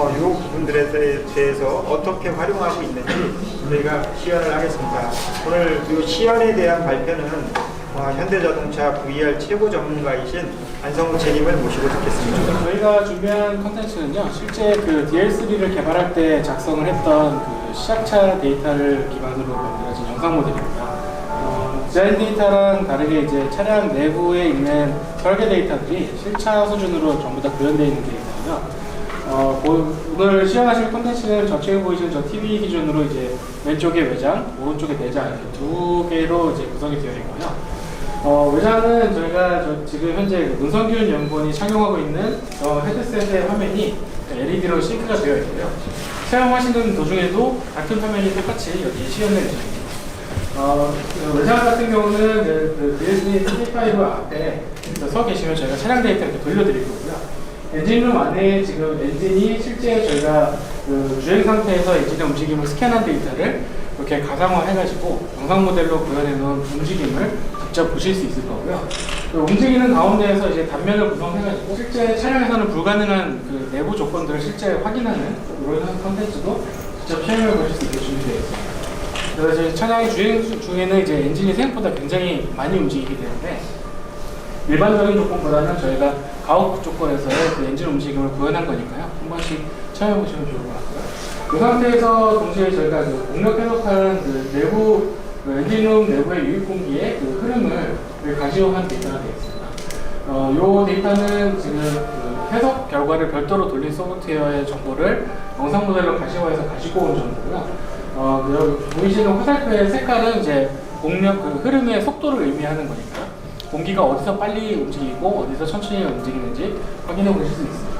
어, 이 부분들에 대- 대해서 어떻게 활용하고 있는지 저희가 시연을 하겠습니다. 오늘 이 시연에 대한 발표는 어, 현대자동차 VR 최고 전문가이신 안성우 책임을 모시고 듣겠습니다. 저희가 준비한 컨텐츠는요, 실제 그 DL3를 개발할 때 작성을 했던 그 시작차 데이터를 기반으로 만들어진 영상 모델입니다. 어, 디자인 데이터랑 다르게 이제 차량 내부에 있는 설계 데이터들이 실차 수준으로 전부 다 구현되어 있는 데이터고요. 어, 보- 오늘 시연하실 컨텐츠는 저쪽에 보이시는 저 TV 기준으로 이제 왼쪽에 외장, 오른쪽에 내장 이렇게 두 개로 이제 구성이 되어 있고요. 어, 외장은 저희가 저 지금 현재 그 문성균 연구원이 착용하고 있는 어, 헤드셋의 화면이 LED로 싱크가 되어 있고요. 사용하시는 도중에도 같은 화면이 똑같이 여기 시연될 예정입니다. 어, 그 외장 같은 경우는 그, 그 USB T5 앞에 서 계시면 저희가 차량 데이터 이렇게 돌려드릴 거고요. 엔진룸 안에 지금 엔진이 실제 저희가 그 주행 상태에서 엔진의 움직임을 스캔한 데이터를 이렇게 가상화해가지고 영상 모델로 구현해 놓은 움직임을 직접 보실 수 있을 거고요. 그 움직이는 가운데에서 이제 단면을 구성해가지고 실제 차량에서는 불가능한 그 내부 조건들을 실제 확인하는 이런 컨텐츠도 직접 시험해 보실 수 있게 준비되어 있습니다. 그래서 이제 차량의 주행 수- 중에는 이제 엔진이 생각보다 굉장히 많이 움직이기 때문에 일반적인 조건보다는 저희가 가혹 조건에서의 그 엔진 움직임을 구현한 거니까요. 한 번씩 체험해 보시면 좋을 것 같고요. 이 상태에서 동시에 저희가 그 공력 해석한 그 내부 그 엔진룸 내부의 유입 공기의 그 흐름을 가시화한 데이터가 되겠습니다. 어, 요 데이터는 지금 그 해석 결과를 별도로 돌린 소프트웨어의 정보를 영상 모델로 가시화해서 가지고 온 정보고요. 어, 그 보이시는 화살표의 색깔은 이제 공력 그 흐름의 속도를 의미하는 거니까 공기가 어디서 빨리 움직이고 어디서 천천히 움직이는지 확인해 보실 수 있습니다.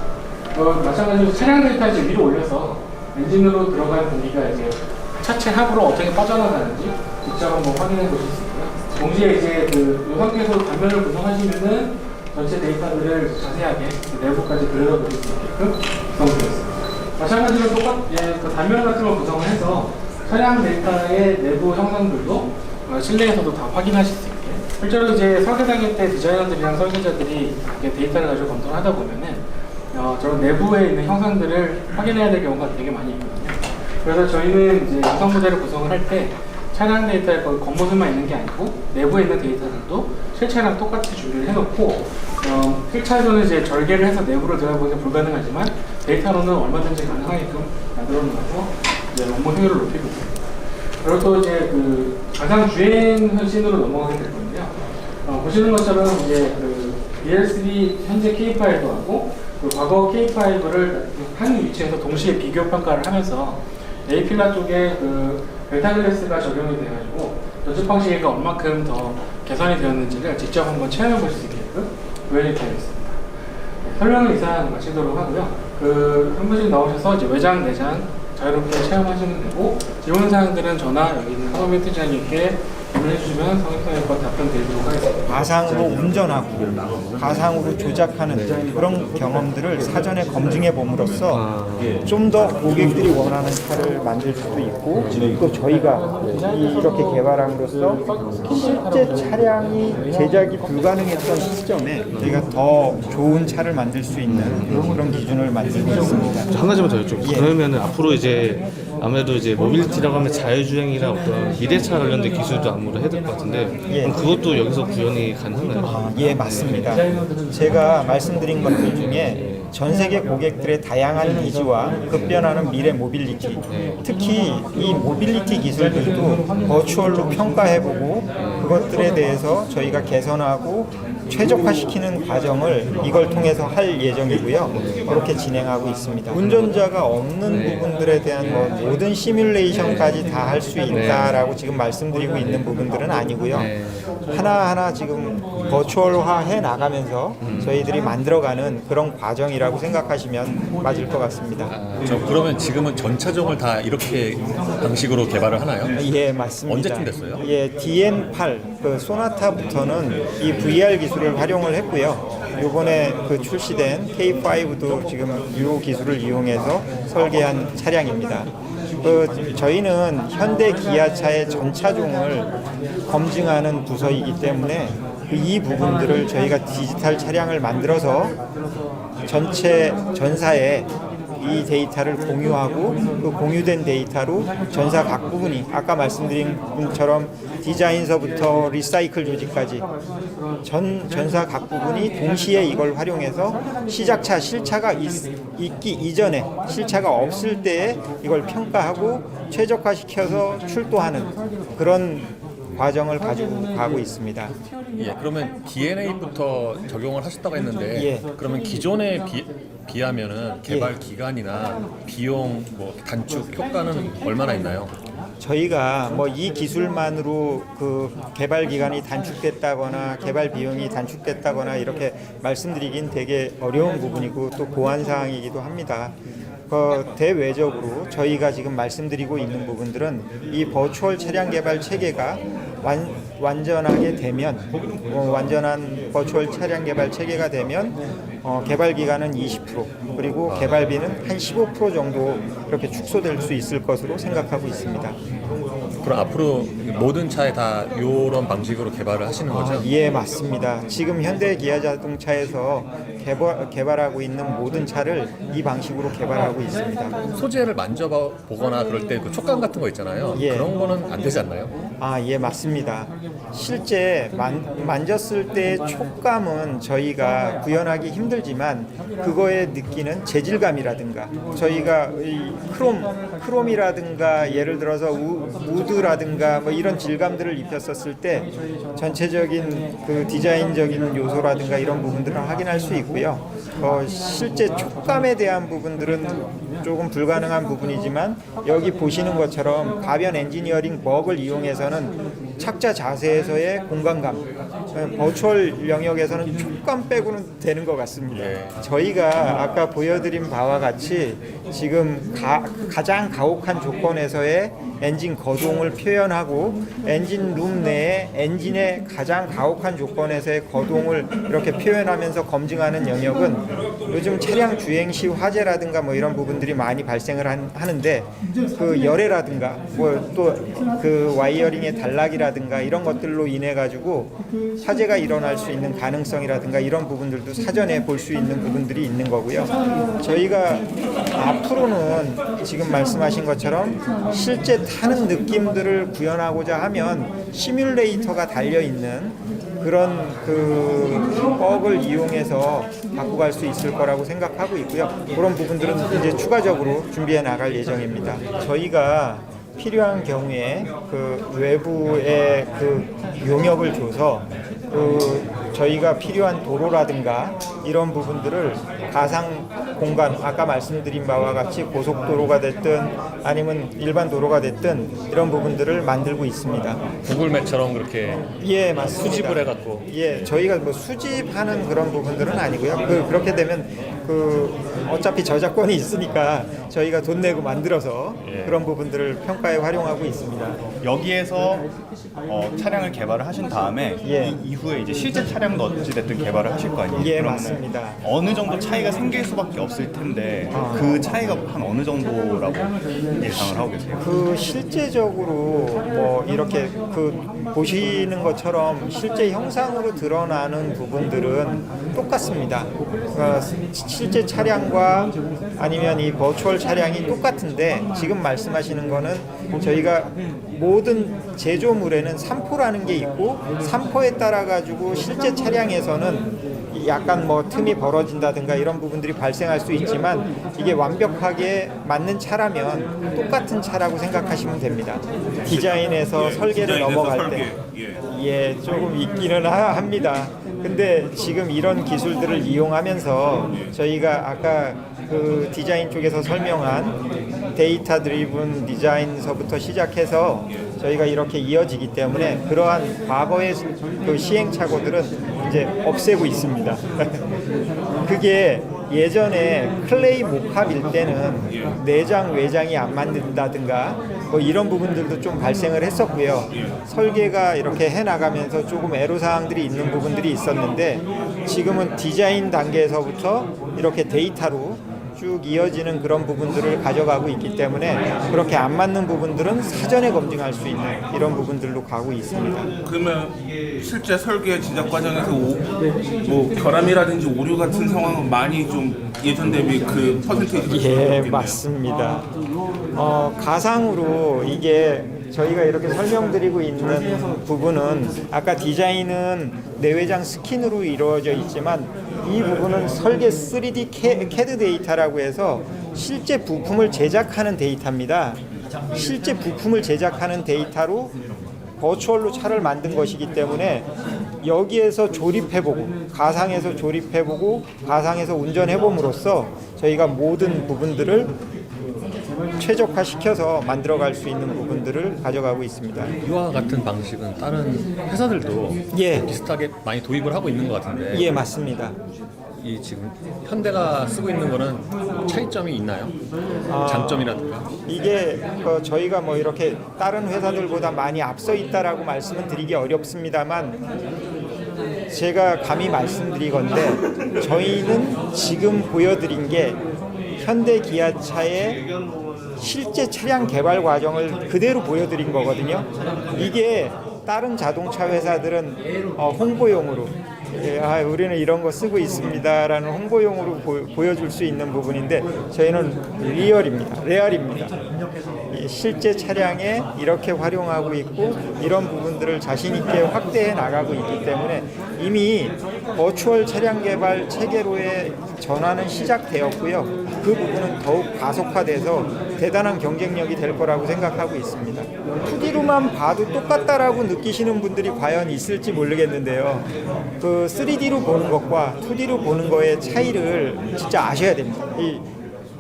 어, 마찬가지로 차량 데이터 이제 위로 올려서 엔진으로 들어간 공기가 이제 차체 하부로 어떻게 빠져나가는지 직접 한번 확인해 보실 수 있고요. 동시에 이제 그, 이 상태에서 단면을 구성하시면은 전체 데이터들을 자세하게 그 내부까지 들여다보실 수 있게끔 구성되었습니다. 마찬가지로 똑같, 예, 그 단면 같은 걸 구성을 해서 차량 데이터의 내부 형상들도 어, 실내에서도 다 확인하실 수 있게. 실제로 이제 설계당일 때 디자이너들이랑 설계자들이 데이터를 가지고 검토를 하다 보면은 어, 저런 내부에 있는 형상들을 확인해야 될 경우가 되게 많이 있거든요. 그래서 저희는 이제 영상 모델을 구성을 할 때 차량 데이터에 거의 겉모습만 있는 게 아니고 내부에 있는 데이터들도 실차랑 똑같이 준비를 해놓고 어, 실차에서는 이제 절개를 해서 내부로 들어가보기가 불가능하지만 데이터로는 얼마든지 가능하게끔 만들어 놓아서 이제 업무 효율을 높이고 있습니다. 그리고 또 이제 그 가상 주행 현신으로 넘어가게 될 건데요. 어, 보시는 것처럼 이제 그 BL3 현재 K5하고 그 과거 K5를 한 위치에서 동시에 비교 평가를 하면서 A 필라 쪽에 그 델타 클래스가 적용이 돼가지고 연습 방식이 얼마큼 더 개선이 되었는지를 직접 한번 체험해 보실 수 있게끔 구현이 되어 있습니다. 네, 설명을 이상 마치도록 하고요. 그 한 분씩 나오셔서 이제 외장, 내장 자유롭게 체험하시면 되고 질문 사항들은 전화 여기 있는 하노미 팀장님께 문의해 주시면 성의성의껏 답변 드리도록 하겠습니다. 가상으로 운전하고 가상으로 조작하는 그런 경험들을 사전에 검증해 봄으로써 좀 더 고객들이 원하는 차를 만들 수도 있고 또 저희가 이- 이렇게 개발함으로써 실제 차량이 제작이 불가능했던 시점에 저희가 더 좋은 차를 만들 수 있는 그런 기준을 만들고 있습니다. 한 가지만 더 여쭤볼게요. 예. 그러면 앞으로 이제 아무래도 이제 모빌리티라고 하면 자율주행이랑 어떤 미래차 관련된 기술도 아무래도 해야 될 것 같은데 예. 그럼 그것도 여기서 구현이 가능한가요? 아, 예, 맞습니다. 제가 말씀드린 것들 중에 전 세계 고객들의 다양한 니즈와 급변하는 미래 모빌리티, 특히 이 모빌리티 기술들도 버추얼로 평가해보고 그것들에 대해서 저희가 개선하고 최적화시키는 과정을 이걸 통해서 할 예정이고요. 그렇게 진행하고 있습니다. 운전자가 없는 부분들에 대한 뭐 모든 시뮬레이션까지 다 할 수 있다라고 지금 말씀드리고 있는 부분들은 아니고요. 하나하나 지금 버추얼화 해 나가면서 저희들이 만들어가는 그런 과정이라고 생각하시면 맞을 것 같습니다. 저 그러면 지금은 전차종을 다 이렇게 방식으로 개발을 하나요? 예, 맞습니다. 언제쯤 됐어요? 예, DM8 그 소나타부터는 이 VR 기술을 활용을 했고요. 요번에 그 출시된 K5도 지금 이 기술을 이용해서 설계한 차량입니다. 그 저희는 현대 기아차의 전차종을 검증하는 부서이기 때문에 그이 부분들을 저희가 디지털 차량을 만들어서 전체 전사에 이 데이터를 공유하고 그 공유된 데이터로 전사 각 부분이 아까 말씀드린 분처럼 디자인서부터 리사이클 조직까지 전 전사 각 부분이 동시에 이걸 활용해서 시작차 실차가 있, 있기 이전에 실차가 없을 때에 이걸 평가하고 최적화시켜서 출도하는 그런 과정을 가지고 가고 있습니다. 예, 그러면 DNA부터 적용을 하셨다고 했는데 예. 그러면 기존에 비, 비하면은 개발 기간이나 비용 뭐 단축 효과는 얼마나 있나요? 저희가 뭐 이 기술만으로 그 개발 기간이 단축됐다거나 개발 비용이 단축됐다거나 이렇게 말씀드리긴 되게 어려운 부분이고 또 보안 사항이기도 합니다. 그 대외적으로 저희가 지금 말씀드리고 있는 부분들은 이 버추얼 차량 개발 체계가 완, 완전하게 되면 어, 완전한 버추얼 차량 개발 체계가 되면 어, 개발 기간은 20% 그리고 개발비는 한 15% 정도 이렇게 축소될 수 있을 것으로 생각하고 있습니다. 그럼 앞으로 모든 차에 다 이런 방식으로 개발을 하시는 거죠? 아, 예, 맞습니다. 지금 현대 기아 자동차에서 개발, 개발하고 있는 모든 차를 이 방식으로 개발하고 있습니다. 소재를 만져보거나 그럴 때 그 촉감 같은 거 있잖아요. 예. 그런 거는 안 되지 않나요? 아, 예, 맞습니다. 실제 만, 만졌을 때 촉감은 저희가 구현하기 힘들지만 그거에 느끼는 재질감이라든가 저희가 이 크롬, 크롬이라든가 예를 들어서 우, 우드라든가 뭐 이런 질감들을 입혔었을 때 전체적인 그 디자인적인 요소라든가 이런 부분들을 확인할 수 있고요. 어, 실제 촉감에 대한 부분들은 조금 불가능한 부분이지만 여기 보시는 것처럼 가변 엔지니어링 버그를 이용해서는 착자 자세에서의 공간감, 어, 버추얼 영역에서는 촉감 빼고는 되는 것 같습니다. 예. 저희가 아까 보여드린 바와 같이 지금 가, 가장 가혹한 조건에서의 엔진 거동을 표현하고 엔진 룸 내에 엔진의 가장 가혹한 조건에서의 거동을 이렇게 표현하면서 검증하는 영역은 요즘 차량 주행 시 화재라든가 뭐 이런 부분들이 많이 발생을 한- 하는데 그 열애라든가 뭐 또 그 와이어링의 단락이라 든가 이런 것들로 인해 가지고 화재가 일어날 수 있는 가능성이라든가 이런 부분들도 사전에 볼 수 있는 부분들이 있는 거고요. 저희가 앞으로는 지금 말씀하신 것처럼 실제 타는 느낌들을 구현하고자 하면 시뮬레이터가 달려 있는 그런 그 버그를 이용해서 갖고 갈 수 있을 거라고 생각하고 있고요. 그런 부분들은 이제 추가적으로 준비해 나갈 예정입니다. 저희가 필요한 경우에 그 외부의 그 용역을 줘서 그 저희가 필요한 도로라든가 이런 부분들을 가상 공간 아까 말씀드린 바와 같이 고속도로가 됐든 아니면 일반 도로가 됐든 이런 부분들을 만들고 있습니다. 구글맵처럼 그렇게 예, 맞습니다. 수집을 해갖고 예, 저희가 뭐 수집하는 그런 부분들은 아니고요. 그, 그렇게 되면 그 어차피 저작권이 있으니까 저희가 돈 내고 만들어서 예. 그런 부분들을 평가에 활용하고 있습니다. 여기에서 어, 차량을 개발을 하신 다음에 예. 이 이후에 이제 실제 차량도 어찌 됐든 개발을 하실 거 아니에요. 예, 맞습니다. 어느 정도 차이가 생길 수밖에 없을 텐데 아. 그 차이가 한 어느 정도라고 예상을 하고 계세요? 그 실제적으로 뭐 이렇게 그 보시는 것처럼 실제 형상으로 드러나는 부분들은 똑같습니다. 어, 실제 차량과 아니면 이 버추얼 차량이 똑같은데 지금 말씀하시는 거는 저희가 모든 제조물에는 3포라는 게 있고 3포에 따라 가지고 실제 차량에서는 약간 뭐 틈이 벌어진다든가 이런 부분들이 발생할 수 있지만 이게 완벽하게 맞는 차라면 똑같은 차라고 생각하시면 됩니다. 디자인에서 설계를 넘어갈 때. 예, 조금 있기는 하- 합니다. 근데 지금 이런 기술들을 이용하면서 저희가 아까 그 디자인 쪽에서 설명한 데이터 드리븐 디자인서부터 시작해서 저희가 이렇게 이어지기 때문에 그러한 과거의 그 시행착오들은 이제 없애고 있습니다. 그게 예전에 클레이 목합일 때는 내장 외장이 안 맞는다든가 뭐 이런 부분들도 좀 발생을 했었고요. 설계가 이렇게 해 나가면서 조금 애로 사항들이 있는 부분들이 있었는데 지금은 디자인 단계에서부터 이렇게 데이터로 쭉 이어지는 그런 부분들을 가져가고 있기 때문에 그렇게 안 맞는 부분들은 사전에 검증할 수 있는 이런 부분들로 가고 있습니다. 그러면 실제 설계 제작 과정에서 오, 뭐 결함이라든지 오류 같은 상황은 많이 좀 예전 대비 그 퍼센테이지가 예, 줄어들겠네요. 맞습니다. 어, 가상으로 이게 저희가 이렇게 설명드리고 있는 부분은 아까 디자인은 내외장 스킨으로 이루어져 있지만 이 부분은 설계 3D 캐, 캐드 데이터라고 해서 실제 부품을 제작하는 데이터입니다. 실제 부품을 제작하는 데이터로 버추얼로 차를 만든 것이기 때문에 여기에서 조립해보고 가상에서 조립해보고 가상에서 운전해봄으로써 저희가 모든 부분들을 최적화시켜서 만들어갈 수 있는 부분들을 가져가고 있습니다. 이와 같은 방식은 다른 회사들도 예. 비슷하게 많이 도입을 하고 있는 것 같은데 예, 맞습니다. 이 지금 현대가 쓰고 있는 거는 차이점이 있나요? 아. 장점이라든가 이게 그 저희가 뭐 이렇게 다른 회사들보다 많이 앞서 있다라고 말씀은 드리기 어렵습니다만 제가 감히 말씀드리건데 저희는 지금 보여드린 게 현대 기아차의 실제 차량 개발 과정을 그대로 보여드린 거거든요. 이게 다른 자동차 회사들은 어, 홍보용으로 예, 아, 우리는 이런 거 쓰고 있습니다라는 홍보용으로 보, 여줄수 있는 부분인데 저희는 리얼입니다. 레알입니다. 이 실제 차량에 이렇게 활용하고 있고 이런 부분들을 자신 있게 확대해 나가고 있기 때문에 이미 버추얼 차량 개발 체계로의 전환은 시작되었고요. 그 부분은 더욱 가속화돼서 대단한 경쟁력이 될 거라고 생각하고 있습니다. 2D로만 봐도 똑같다라고 느끼시는 분들이 과연 있을지 모르겠는데요. 그 3D로 보는 것과 2D로 보는 거의 차이를 진짜 아셔야 됩니다. 이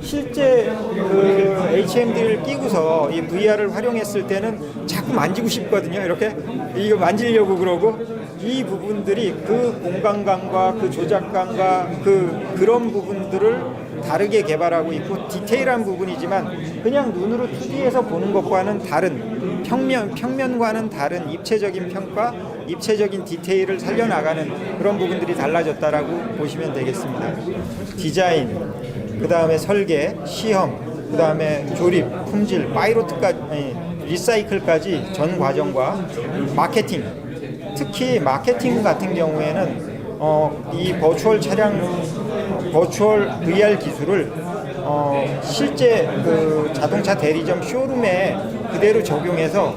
실제 그 HMD를 끼고서 이 VR을 활용했을 때는 자꾸 만지고 싶거든요. 이렇게 이거 만지려고 그러고 이 부분들이 그 공간감과 그 조작감과 그 그런 부분들을 다르게 개발하고 있고 디테일한 부분이지만 그냥 눈으로 2D에서 보는 것과는 다른 평면 평면과는 다른 입체적인 평가, 입체적인 디테일을 살려나가는 그런 부분들이 달라졌다라고 보시면 되겠습니다. 디자인, 그 다음에 설계, 시험, 그 다음에 조립, 품질, 파이로트까지, 아니, 리사이클까지 전 과정과 마케팅, 특히 마케팅 같은 경우에는 어, 이 버추얼 차량, 버추얼 VR 기술을 어, 실제 그 자동차 대리점 쇼룸에 그대로 적용해서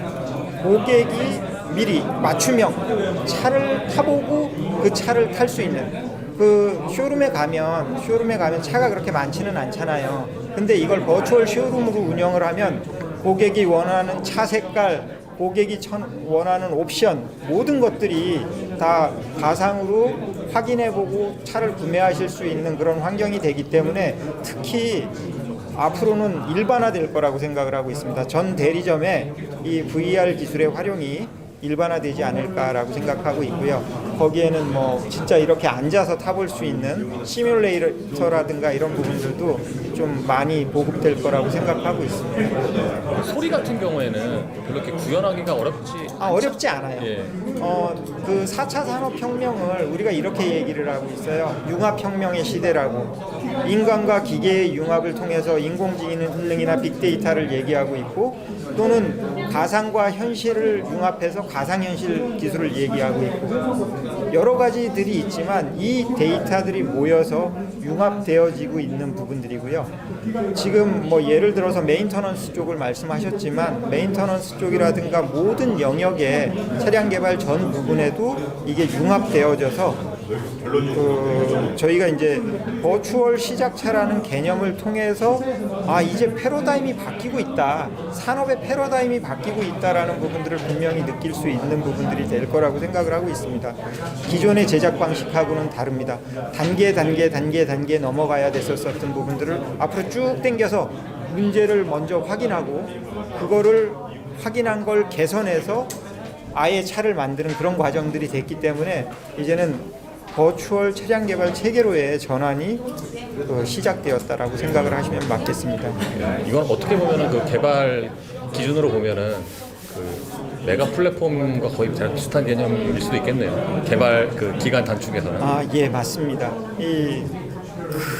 고객이 미리 맞춤형 차를 타보고 그 차를 탈 수 있는 그 쇼룸에 가면 쇼룸에 가면 차가 그렇게 많지는 않잖아요. 근데 이걸 버추얼 쇼룸으로 운영을 하면 고객이 원하는 차 색깔, 고객이 천- 원하는 옵션 모든 것들이 다 가상으로 확인해보고 차를 구매하실 수 있는 그런 환경이 되기 때문에 특히 앞으로는 일반화될 거라고 생각을 하고 있습니다. 전 대리점에 이 VR 기술의 활용이 일반화되지 않을까라고 생각하고 있고요. 거기에는 뭐 진짜 이렇게 앉아서 타볼 수 있는 시뮬레이터라든가 이런 부분들도 좀 많이 보급될 거라고 생각하고 있습니다. 소리 같은 경우에는 별로 이렇게 구현하기가 어렵지 아 어렵지 않아요. 예. 어, 그 4차 산업혁명을 우리가 이렇게 얘기를 하고 있어요. 융합혁명의 시대라고. 인간과 기계의 융합을 통해서 인공지능이나 빅데이터를 얘기하고 있고 또는 가상과 현실을 융합해서 가상현실 기술을 얘기하고 있고 여러 가지들이 있지만 이 데이터들이 모여서 융합되어지고 있는 부분들이고요. 지금 뭐 예를 들어서 메인터넌스 쪽을 말씀하셨지만 메인터넌스 쪽이라든가 모든 영역의 차량 개발 전 부분에도 이게 융합되어져서 그 저희가 이제 버추얼 시작차라는 개념을 통해서 아 이제 패러다임이 바뀌고 있다. 산업의 패러다임이 바뀌고 있다라는 부분들을 분명히 느낄 수 있는 부분들이 될 거라고 생각을 하고 있습니다. 기존의 제작 방식하고는 다릅니다. 단계 단계 단계 단계 넘어가야 됐었던 부분들을 앞으로 쭉 당겨서 문제를 먼저 확인하고 그거를 확인한 걸 개선해서 아예 차를 만드는 그런 과정들이 됐기 때문에 이제는 버추얼 차량 개발 체계로의 전환이 그 시작되었다라고 생각을 하시면 맞겠습니다. 이건 어떻게 보면은 그 개발 기준으로 보면은 그 메가 플랫폼과 거의 잘 비슷한 개념일 수도 있겠네요. 개발 그 기간 단축에서는. 아, 예, 맞습니다. 이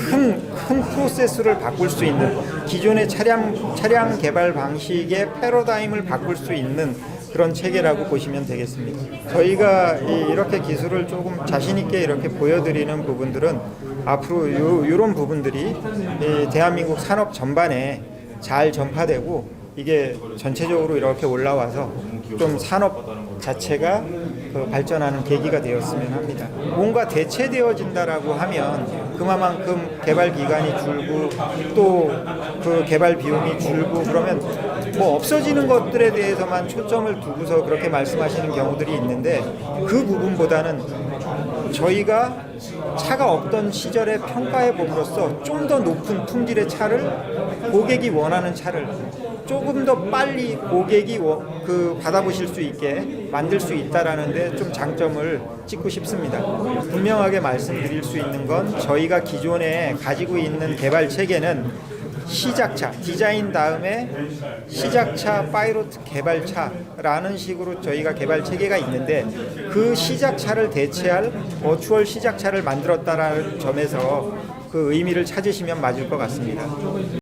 큰, 큰 프로세스를 바꿀 수 있는 기존의 차량 차량 개발 방식의 패러다임을 바꿀 수 있는 그런 체계라고 보시면 되겠습니다. 저희가 이- 이렇게 기술을 조금 자신 있게 이렇게 보여드리는 부분들은 앞으로 요, 이런 부분들이 이 대한민국 산업 전반에 잘 전파되고 이게 전체적으로 이렇게 올라와서 좀 산업 자체가 그 발전하는 계기가 되었으면 합니다. 뭔가 대체되어진다라고 하면 그만큼 개발 기간이 줄고 또 그 개발 비용이 줄고 그러면 뭐 없어지는 것들에 대해서만 초점을 두고서 그렇게 말씀하시는 경우들이 있는데 그 부분보다는 저희가 차가 없던 시절에 평가해 봄으로써 좀 더 높은 품질의 차를 고객이 원하는 차를 조금 더 빨리 고객이 워- 그 받아보실 수 있게 만들 수 있다라는데 좀 장점을 찍고 싶습니다. 분명하게 말씀드릴 수 있는 건 저희가 기존에 가지고 있는 개발 체계는 시작차 디자인 다음에 시작차 파이로트 개발차라는 식으로 저희가 개발 체계가 있는데 그 시작차를 대체할 버추얼 시작차를 만들었다라는 점에서 그 의미를 찾으시면 맞을 것 같습니다.